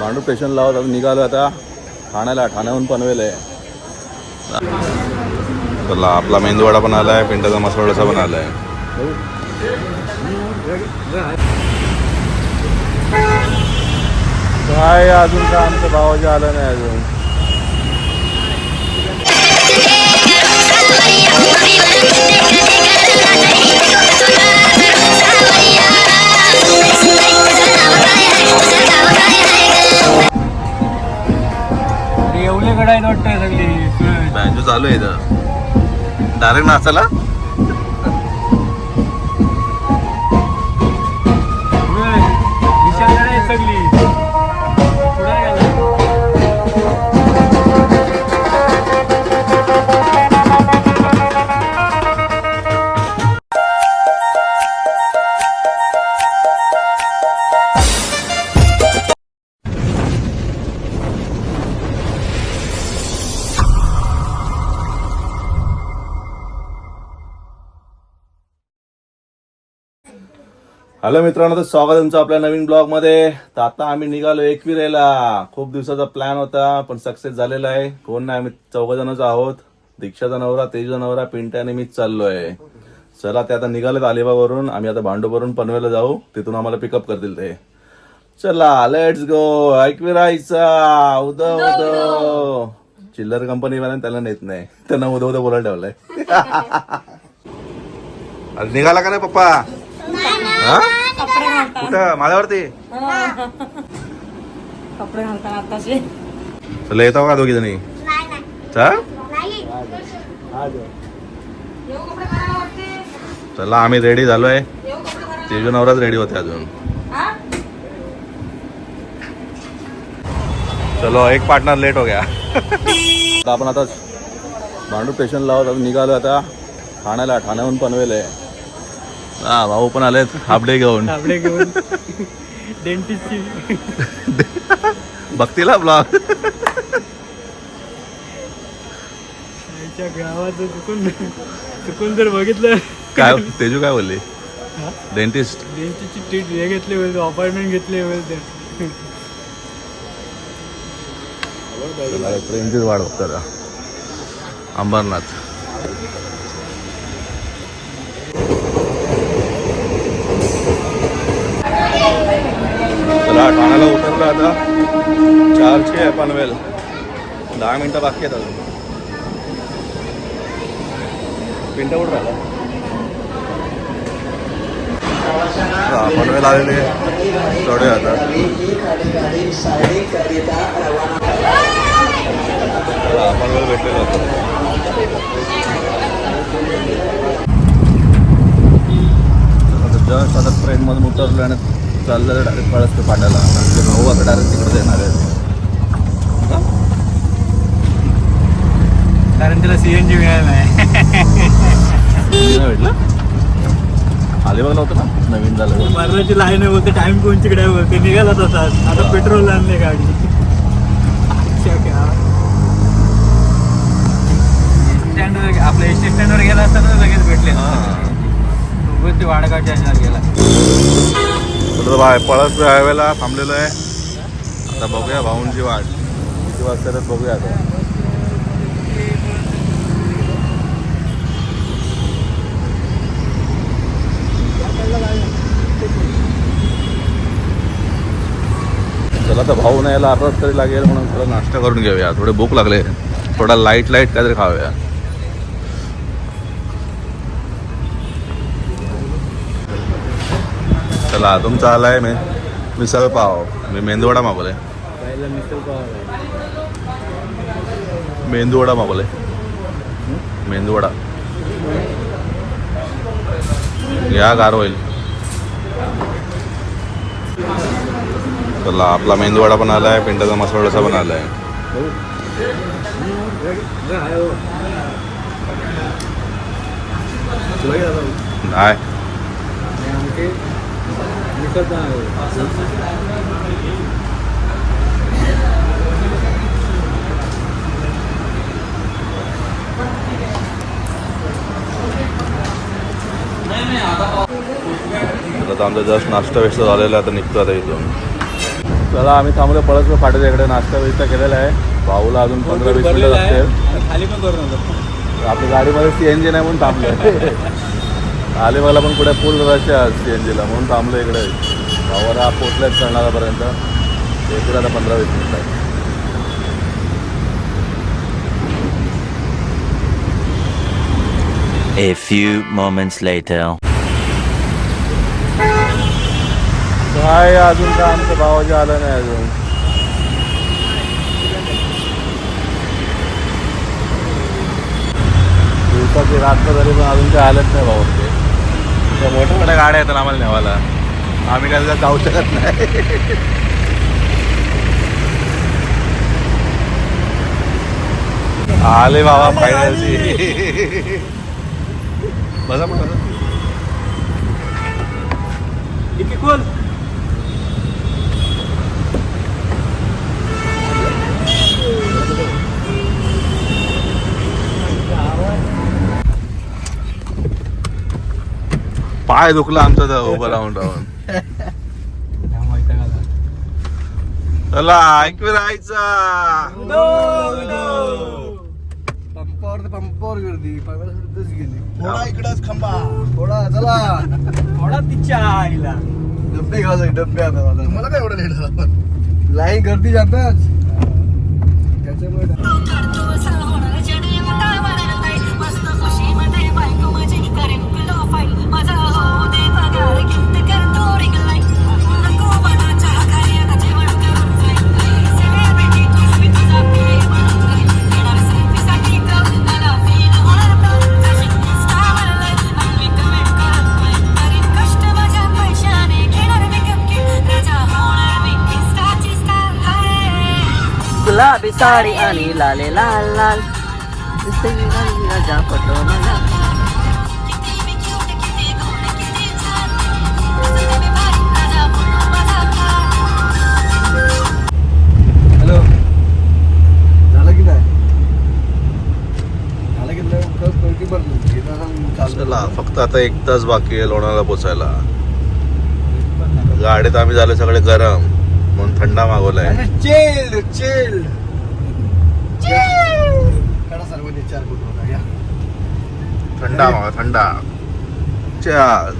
Bhandup station लावत आता निघालो आता. ठाण्याला ठाण्याहून पनवेल आहे. चला आपला मेंदूवडा पण आलाय पिंटाचा मसाला पण आलाय. काय अजून काय आमचं भावाचे आलं नाही अजून? गडायत वाटतंय सगळी. बँजो चालू आहे डायरेक्ट नाचाला हॅलो मित्रांनो तर स्वागत तुमचं आपल्या नवीन ब्लॉगमध्ये तर आता आम्ही निघालो एकविरेला. खूप दिवसाचा प्लॅन होता पण सक्सेस झालेला आहे. कोण नाही आम्ही चौघ जणच आहोत. दीक्षाचा नवरा तेजचा नवरा पिंट्या आणि मीच चाललोय. चला ते आता निघालेत अलिबागवरून. आम्ही आता भांडूपवरून पनवेलला जाऊ. तिथून आम्हाला पिकअप करतील ते. चला लेट्स गो ऐकविरायचा उदो उदो चिल्लर कंपनी वाल्यानं त्याला नेत नाही. त्यांना उदो उदो बोलायला ठेवलंय. निघाला का नाही पप्पा? हा? कुठं? माझ्यावरती कपडे घालताना आताचे चला येतो का दोघी जणी? चला आम्ही रेडी झालोय. तेजू नवराच रेडी होते अजून. चलो एक पार्टनर लेट हो गया. आता आपण आता भांडूप स्टेशन लावत निघालो आता ठाण्याला ठाण्याहून पनवेल आहे. हा भाऊ पण आलेत. हाफ डे घेऊन. आपले घेऊन. डेंटिस्टची बघतील ब्लॉग आईच्या गावाचं चुकून चुकून जर बघितलं. काय तेजू काय बोलली? डेंटिस्ट डेंटिस्टची ट्रीट हे घेतले होईल अपॉइंटमेंट घेतले होईल ते बघता अंबरनाथ चला ठाण्याला उतरलो आता चारशे आहे पनवेल दहा मिनटं बाकी आहेत अजून. पिंटा कुठं राहिला पनवेल आलेले चढूया आता. पनवेल भेटलेलो होतो. जस्ट आता ट्रेनमधून उतरलो आणि चाललं डायरेक्ट पळसते पाड्याला म्हणजे भाऊ आता डायरेक्ट तिकडे येणार आहे. कारण त्याला सीएनजी मिळालं नाही. भेटलं? अलिबागला होतं ना? नवीन झालं मरणाची लाईन आहे बोलते टाइम कोणतीकडे आहे बोलते निघाला तसाच आता पेट्रोल आणले गाडी. स्टँडवर आपल्या एस टी स्टँडवर गेला असताना लगेच भेटले. उगाच ते ह्याच्यावर गेला. बाय पळस हायवेला थांबलेलो आहे. आता बघूया भाऊंची वाट. किती वाजता बघूया आता. चला तर भाऊ नाही यायला अर्धा तास तरी लागेल म्हणून थोडा नाश्ता करून घेऊया. थोडे भूक लागले. थोडा लाइट लाइट काहीतरी खाऊया. चला तुमचा आलाय मी. मिसळ पाव. मी मेंदूवडा मागवलाय. मेंदूवडा मागवलाय. मेंदूवडा. या गार होईल चला आपला मेंदूवाडा पण आलाय पिंटाचा मसाला पण आलाय. नाही आता आमचा जस्ट नाश्ता वेस्ट झालेला आहे, आता निघतो आता इथून. चला आम्ही थांबलो पळसपूर फाट्याच्या इकडे नाश्ता बिस्ता केलेला आहे. भाऊला अजून पंधरा वीस मिनिटं लागतील. खाली पण करू नका आपल्या गाडीमध्ये सी एन जी नाही म्हणून थांबलोय. अलिबागला पण पुढे फुल रश आहे सी एन जीला म्हणून थांबलो इकडे. भावाला पोचलेत कर्नाळापर्यंत येतील आता पंधरा वीस मिनिटं. A few moments later. काय अजून काय आमच्या भावाचे आलं नाही अजून. दिवसाची रात्र तरी पण अजून ते आलंच नाही भाऊ ते मोठ्या मोठ्या गाड्या येतात आम्हाला नेवायला आम्ही काय जाऊ शकत नाही. आले बाबा फायनलची बसा पण खोल. पाय दुखला आमचा तर उभं राहून राहून. चला ऐकू राहायचा. पंपावर तर पंपावर गर्दी पंपावरच गेली. थोडा इकडंच खंबा थोडा चला. थोडा तिच्या आईला. डब्बे घालायचे डब्बे आता मला काय एवढं लेट झाला? लाईन गर्दी जातात त्याच्यामुळे साडी आणि लाले लाल लाल. राजा फोटो मला हॅलो. झालं की नाही? झालं की नाही. चला फक्त आता एक तास बाकी आहे लोणाला पोचायला. गाडीत आम्ही झाले सगळे गरम. म्हणून थंडा मागवलाय. चिल चिल काढा सर्वांनी चार होता या. थंडा मागा थंडा. चार.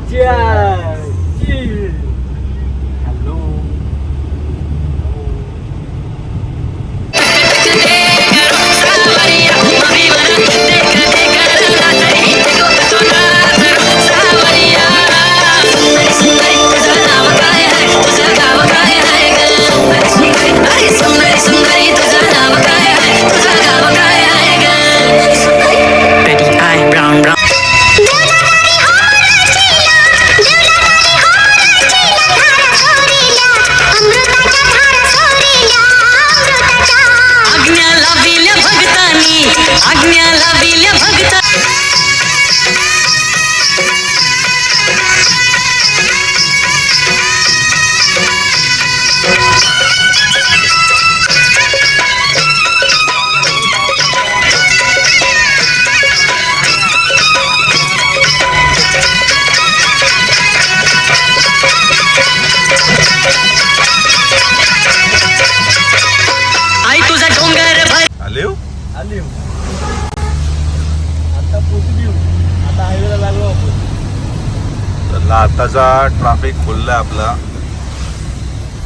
आताचा ट्रॅफिक फुललाय आपला.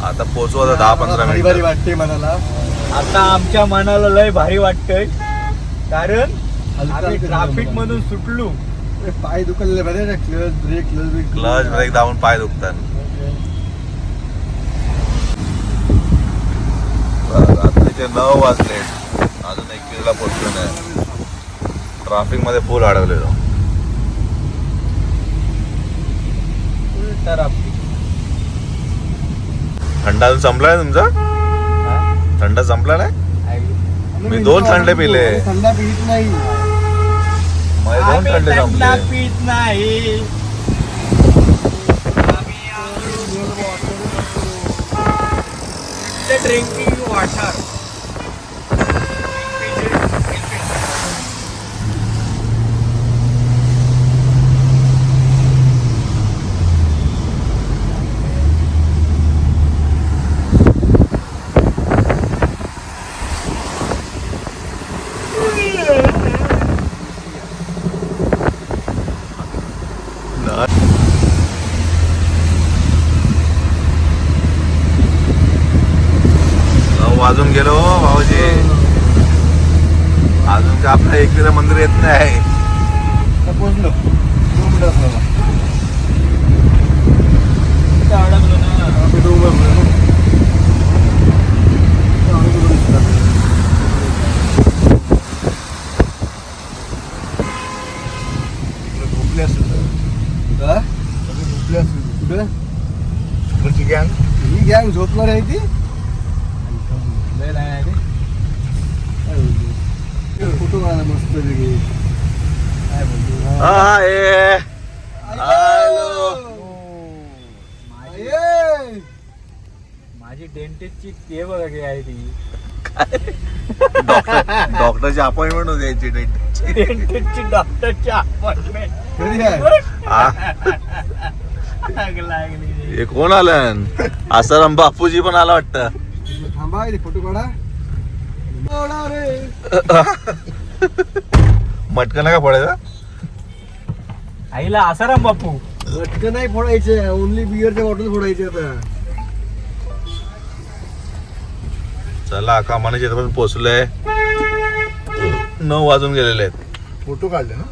आता पोचू आता दहा पंधरा भारी भारी मिनिट. वाटते मनाला. आता आमच्या मनाला लय भारी वाटतंय. कारण हलका आम्ही हलका ट्रॅफिक हलका. मधून सुटलो. पाय दुखले बरे ना clutch brake clutch brake clutch brake दाबून पाय दुखतात. रात्रीचे नऊ वाजले. अजून एकवीसला पोचलो नाही. ट्रॅफिकमध्ये फुल अडवलेलो तर आपली. थंडा संपलाय तुमचा? थंड संपला नाही मी दोन थंडे पिले. थंडा पित नाही. दोन आम्ही थंडे थंडा संपले. पीत नाही. ड्रिंकिंग वॉटर वाजून गेलो हो भाऊजी अजून का आपलं एकविरा मंदिर येत नाही आता पोहोचलो दोन मिनिटं असणार इथं अडकलो ना आम्ही डोंगर उभं आहे. आम्ही कुठं दिसतात? इकडे झोपले असेल तर. हा? सगळे झोपले असेल कुठे तुमची गँग ही गँग झोपणार आहे ती लय नाही आहे ते. काय बोलतो फोटो काढा मस्त वेगळी काय बोलतो हा ए हॅलो ये! माझी डेंटिस्टची ते बघा काय आहे ती. डॉक्टरची अपॉइंटमेंट होती यांची. डेंटिस्टची डॉक्टरची अपॉइंटमेंट. कधी आहे? हा, लागली हे कोण आलं? आसाराम बापूजी पण आला वाटतं. थांबा इथे फोटो काढा. काढा रे. मटकन का पडायचं आईला आसाराम बापू. लटकं नाही फोडायचे ओनली बिअरच्या बॉटल फोडायचे आता. चला कामाने पण पोहोचलोय नऊ वाजून गेलेले आहेत. फोटो काढले ना?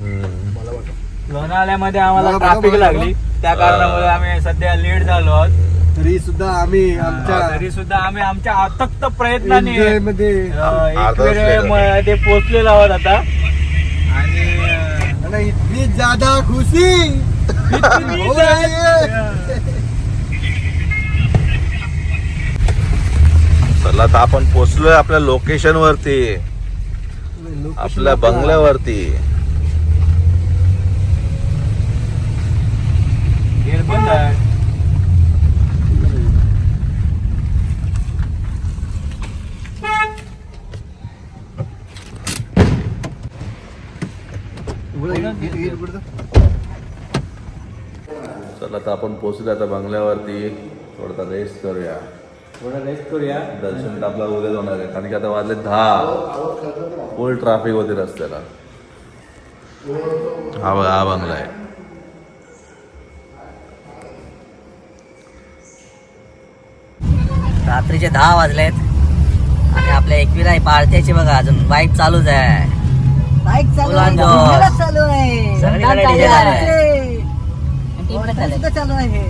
हम्म. मला वाटत. लोणावळ्यामध्ये आम्हाला बघा, बघा, ट्रॅफिक बघा, लागली त्या कारणामुळे आम्ही सध्या लेट झालो आहोत. तरी सुद्धा आम्ही आमच्या तरी सुद्धा आम्ही आमच्या अथक प्रयत्नाने मध्ये अं, एक अर्धा वेळ पोहोचलेलो आहोत आता. आणि इतनी ज्यादा खुशी. हो रही चला आता आपण पोहोचलोय आपल्या लोकेशन वरती. आपल्या बंगल्यावरती. चला आता आपण पोहोचलो आता बंगल्यावरती. थोडा रेस्ट करूया. थोडं रेस्ट करूया. दर्शन तर आपल्याला उद्या होणार आहे कारण की आता वाजले दहा. फुल ट्रॅफिक होती रस्त्याला. हा बघा हा बंगला आहे. रात्रीचे दहा वाजलेत. आणि आपल्या एकवीला आहे पाळत्याची बघा अजून बाईक चालूच आहे. बाईक चालू आहे चालू आहे. सगळीकडे DJ आहे. चालू आहे.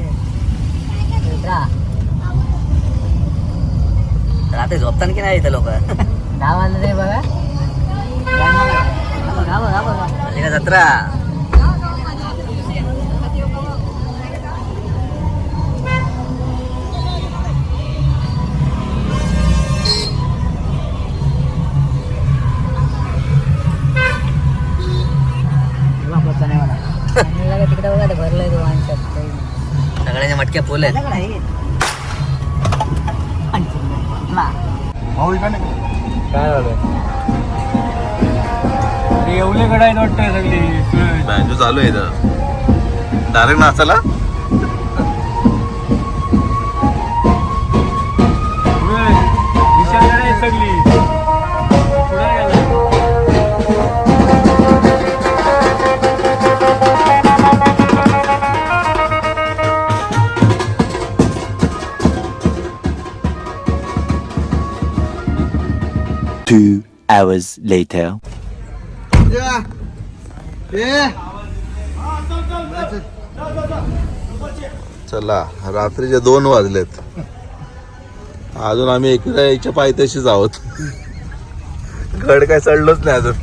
रात्री झोपताना की नाही इथे लोक बघा. का जत्रा तिकडे बघा ते भरलंय तो wine shop. काही नाही. सगळ्यांचे मटके फुल आहेत भाऊ इकडे काय झालं? येवलेकडे आहेत वाटतं सगळी. बँजो चालू आहे डायरेक्ट नाचायला? Hours later. जा. चला रात्रीचे दोन वाजलेत अजून आम्ही इकडे याच्या पायथ्याशीच आहोत गड काय चढलोच नाही अजून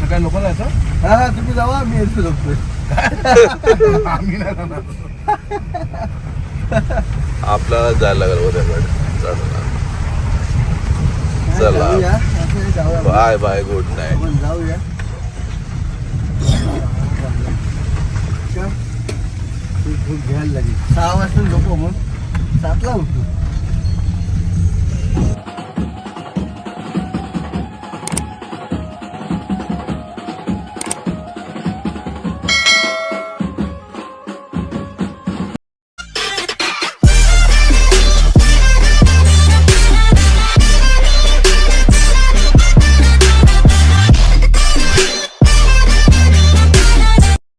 सकाळी लोक जायचं हा तुम्ही जावा मी येतो झोपतोय आम्ही नाही जाणार आपल्याला जायला लागेल गड चढणार चला. बाय बाय गुड नाईट घ्यायला लागेल. सहा वाजता झोपू मग सातला उठू.